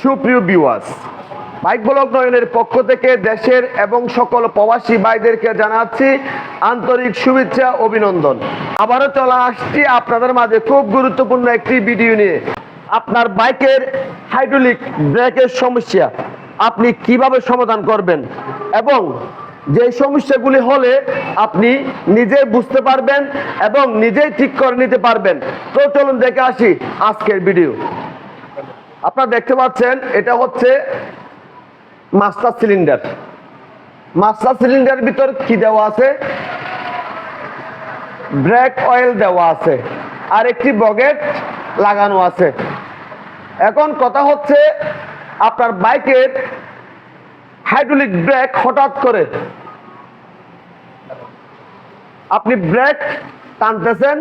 সুপ্রিয় বিওয়াস bike block নয়নের পক্ষ থেকে দেশের এবং সকল প্রবাসী ভাইদেরকে জানাচ্ছি আন্তরিক শুভেচ্ছা, অভিনন্দন। আবারও চলে আসছি আপনাদের মাঝে খুব গুরুত্বপূর্ণ একটি ভিডিও নিয়ে। আপনার বাইকের হাইড্রোলিক ব্রেকের সমস্যা আপনি কীভাবে সমাধান করবেন এবং যে সমস্যাগুলি হলে আপনি নিজে বুঝতে পারবেন এবং নিজেই ঠিক করে নিতে পারবেন। তো চলুন দেখে আসি আজকের ভিডিও আপনারা দেখতে পাচ্ছেন, এটা হচ্ছে মাস্টার সিলিন্ডার মাস্টার সিলিন্ডার ভিতর কি দেওয়া আছে? ব্রেক অয়েল দেওয়া আছে। আর একটি বগেট লাগানো আছে। এখন কথা হচ্ছে, আপনার বাইকের হাইড্রোলিক ব্রেক হঠাৎ করে আপনি ব্রেক টানতেছেন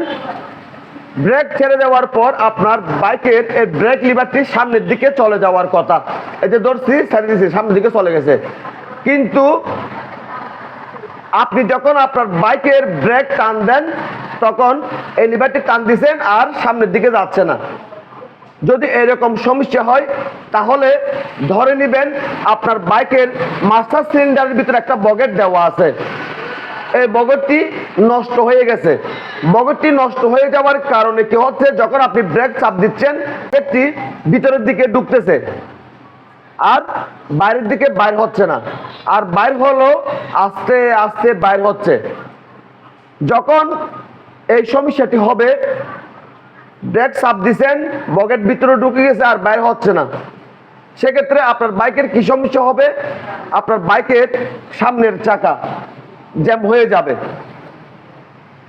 ব্রেক ছেড়ে দেওয়ার পর আপনার বাইকের এই ব্রেক লিভারটি সামনের দিকে চলে যাওয়ার কথা। এই যে ধরছি ছেড়ে দিয়েছি সামনের দিকে চলে গেছে। কিন্তু আপনি যখন আপনার বাইকের ব্রেক টান দেন, তখন এই লিভারটি টান দিছেন আর সামনের দিকে যাচ্ছে না। যদি এরকম সমস্যা হয়, তাহলে ধরে নেবেন আপনার বাইকের মাস্টার সিলিন্ডারের ভিতরে একটা বগেট দেওয়া আছে। এই বগেটটি নষ্ট হয়ে গেছে। বগরটি নষ্ট হয়ে যাওয়ার কারণে কি হচ্ছে? যখন আপনি ব্রেক চাপ দিচ্ছেন একটি ভিতরের দিকে ঢুকতেছে। আর বাইরের দিকে বাইর হচ্ছে না। আর বাইর হলো, আস্তে আস্তে বাইর হচ্ছে। যখন এই সমস্যাটি হবে, ব্রেক চাপ দিচ্ছেন বগেট ভিতরে ঢুকে গেছে আর বাইর হচ্ছে না। সেক্ষেত্রে আপনার বাইকের কি সমস্যা হবে? আপনার বাইকের সামনের চাকা জ্যাম হয়ে যাবে।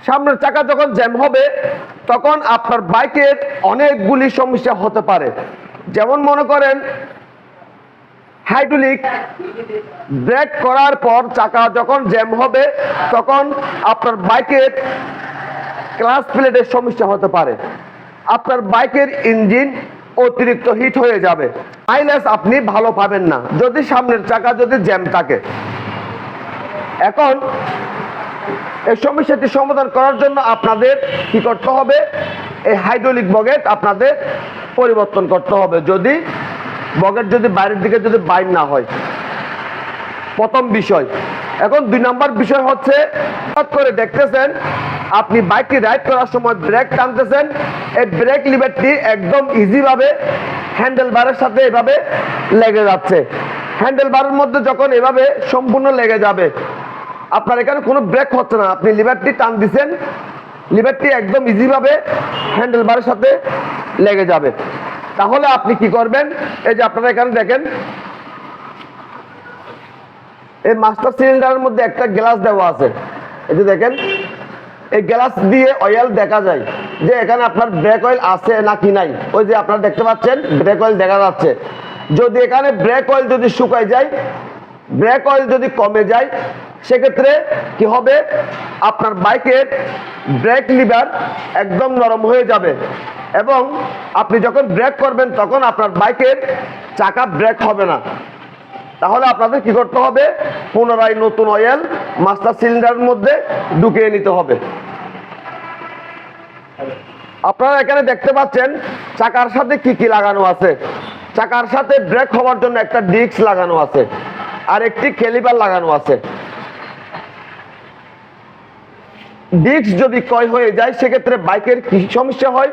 সামনের চাকা যখন জ্যাম হবে, তখন আপনার বাইকের অনেকগুলি সমস্যা হতে পারে। যেমন মনে করেন হাইড্রোলিক ব্রেক করার পর চাকা যখন জ্যাম হবে, তখন আপনার বাইকের ক্লাস প্লেটের সমস্যা হতে পারে। আপনার বাইকের ইঞ্জিন অতিরিক্ত হিট হয়ে যাবে। মাইলেজ আপনি ভালো পাবেন না। যদি সামনের চাকা যদি জ্যাম থাকে। এখন এই সমস্যাটি সমাধান করার জন্য আপনাদের কি করতে হবে? এই হাইড্রোলিক বগেট আপনাদের পরিবর্তন করতে হবে। যদি বগেট যদি বাইরের দিকে যদি বাইর না হয়। প্রথম বিষয়। এখন দুই নাম্বার বিষয় হচ্ছে করে দেখতেছেন, আপনি বাইকটি রাইড করার সময় ব্রেক টানতেছেন। এই ব্রেক লিভারটি একদম ইজিভাবে হ্যান্ডেল বারের সাথে এভাবে লেগে যাচ্ছে। হ্যান্ডেল বারের মধ্যে যখন এভাবে সম্পূর্ণ লেগে যাবে আপনার এখানে কোনো ব্রেক হচ্ছে না। আপনি লিভারটি টান দিচ্ছেন লিভারটি একদম ইজিভাবে হ্যান্ডেল বারের সাথে লেগে যাবে। তাহলে আপনি কি করবেন? এই যে আপনারা এখানে দেখেন, এই মাস্টার সিলিন্ডারের মধ্যে একটা গ্লাস দেওয়া আছে। এই যে দেখেন, এই গ্লাস দিয়ে অয়েল দেখা যায় যে এখানে আপনার ব্রেক অয়েল আছে নাকি নাই। ওই যে আপনারা দেখতে পাচ্ছেন ব্রেক অয়েল দেখা যাচ্ছে। যদি এখানে ব্রেক অয়েল যদি শুকায় যায় ব্রেক অয়েল যদি কমে যায় সেক্ষেত্রে কি হবে? আপনার বাইকের ব্রেক লিভার একদম নরম হয়ে যাবে এবং আপনি যখন ব্রেক করবেন তখন আপনার বাইকের চাকা ব্রেক হবে না। তাহলে আপনাদের কি করতে হবে? পুনরায় নতুন অয়েল মাস্টার সিলিন্ডারের মধ্যে ঢুকিয়ে নিতে হবে। আপনারা এখানে দেখতে পাচ্ছেন চাকার সাথে কি কি লাগানো আছে। চাকার সাথে ব্রেক হওয়ার জন্য একটা ডিস্ক লাগানো আছে আর একটি কেলিবার লাগানো আছে। ডিস্ক যদি ক্ষয় হয়ে যায়, সেক্ষেত্রে বাইকের কি সমস্যা হয়?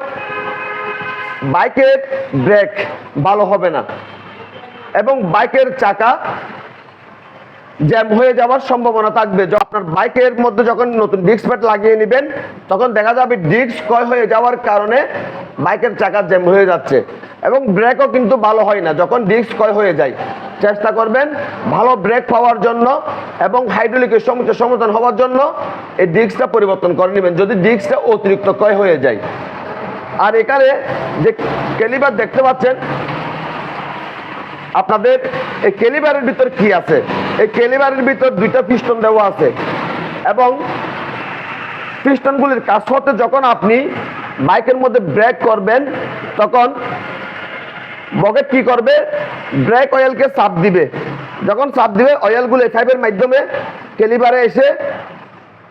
বাইকের ব্রেক ভালো হবে না। এবং বাইকের চাকা জ্যাম হয়ে যাওয়ার সম্ভাবনা থাকবে। আপনার বাইকের মধ্যে যখন নতুন ডিস্ক প্যাড লাগিয়ে নেবেন, তখন দেখা যাবে ডিস্ক ক্ষয় হয়ে যাওয়ার কারণে বাইকের চাকা জ্যাম হয়ে যাচ্ছে। এবং ব্রেকও কিন্তু ভালো হয় না, যখন ডিস্ক ক্ষয় হয়ে যায়। চেষ্টা করবেন ভালো ব্রেক পাওয়ার জন্য এবং হাইড্রোলিকের সমস্যা সমাধান হওয়ার জন্য এই ডিস্কটা পরিবর্তন করে নেবেন, যদি ডিস্কটা অতিরিক্ত ক্ষয় হয়ে যায়। আর এখানে যে কেলিবার দেখতে পাচ্ছেন, আপনাদের এই কেলিবারের ভিতর কি আছে? এই কেলিবারের ভিতর দুইটা পিস্টন দেওয়া আছে। এবং পিস্টনগুলির কাজ হতে যখন আপনি বাইকের মধ্যে ব্রেক করবেন, তখন বকেট কি করবে? ব্রেক অয়েলকে চাপ দিবে। যখন চাপ দিবে অয়েলগুলো ফাইভের মাধ্যমে কেলিবারে এসে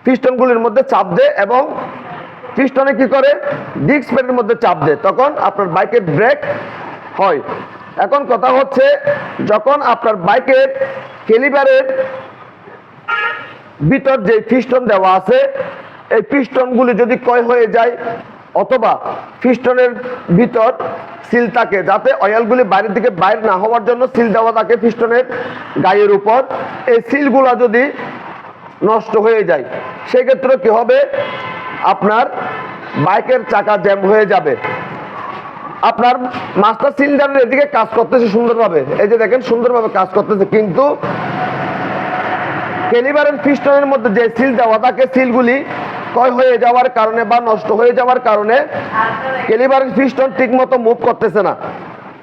পিস্টনগুলির মধ্যে চাপ দেয় এবং পিস্টনে কি করে? ডিস্ক প্যাডের মধ্যে চাপ দেয়। তখন আপনার বাইকের ব্রেক হয়। এখন কথা হচ্ছে, যখন আপনার বাইকের কেলিবারের ভিতর যে পিস্টন দেওয়া আছে, এই পিস্টনগুলি যদি ক্ষয় হয়ে যায়, অথবা পিস্টনের ভিতর সিল থাকে, যাতে অয়েলগুলি বাইরের দিকে বাইর না হওয়ার জন্য সিল দেওয়া থাকে পিস্টনের গায়ের উপর, এই সিলগুলো যদি নষ্ট হয়ে যায়, সেক্ষেত্রে কি হবে? আপনার বাইকের চাকা জ্যাম হয়ে যাবে। আপনার মাস্টার সিলিন্ডারের এদিকে কাজ করতেছে সুন্দরভাবে। এই যে দেখেন, সুন্দরভাবে কাজ করতেছে। কিন্তু কেলিবারের পিস্টনের মধ্যে যে সিল দেওয়া থাকে সিলগুলি ক্ষয় হয়ে যাওয়ার কারণে বা নষ্ট হয়ে যাওয়ার কারণে কেলিবারের পিস্টন ঠিকমতো মুভ করতেছে না।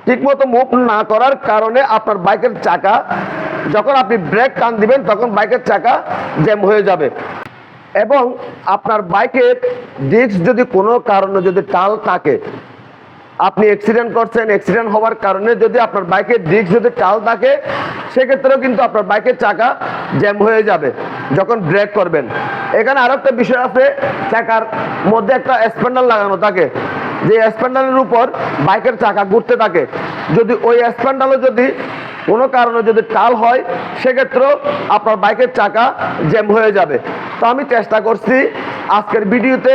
ঠিকমতো মুভ না করার কারণে আপনার বাইকের চাকা, যখন আপনি ব্রেক টান দিবেন, তখন বাইকের চাকা জ্যাম হয়ে যাবে। এবং আপনার বাইকের ডিস্ক যদি কোনো কারণে যদি টাল থাকে আপনি অ্যাক্সিডেন্ট করছেন অ্যাক্সিডেন্ট হওয়ার কারণে যদি আপনার বাইকের ডিস্ক যদি টাল থাকে, সেক্ষেত্রেও কিন্তু আপনার বাইকের চাকা জ্যাম হয়ে যাবে যখন ব্রেক করবেন। এখানে আরও একটা বিষয় আছে, চাকার মধ্যে একটা স্প্যান্ডাল লাগানো থাকে। যে স্প্যান্ডালের উপর বাইকের চাকা ঘুরতে থাকে। যদি ওই স্প্যান্ডালও যদি কোনো কারণে যদি টাল হয়, সেক্ষেত্রেও আপনার বাইকের চাকা জ্যাম হয়ে যাবে। তো আমি চেষ্টা করছি আজকের ভিডিওতে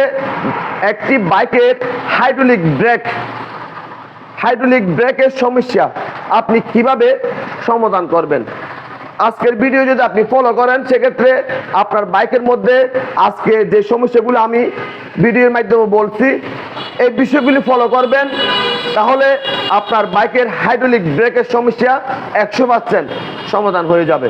একটি বাইকের হাইড্রোলিক ব্রেক হাইড্রোলিক ব্রেকের সমস্যা আপনি কীভাবে সমাধান করবেন? আজকের ভিডিও যদি আপনি ফলো করেন, সেক্ষেত্রে আপনার বাইকের মধ্যে আজকে যে সমস্যাগুলো আমি ভিডিওর মাধ্যমে বলছি, এই বিষয়গুলি ফলো করবেন, তাহলে আপনার বাইকের হাইড্রোলিক ব্রেকের সমস্যা একশো পার্সেন্ট সমাধান হয়ে যাবে।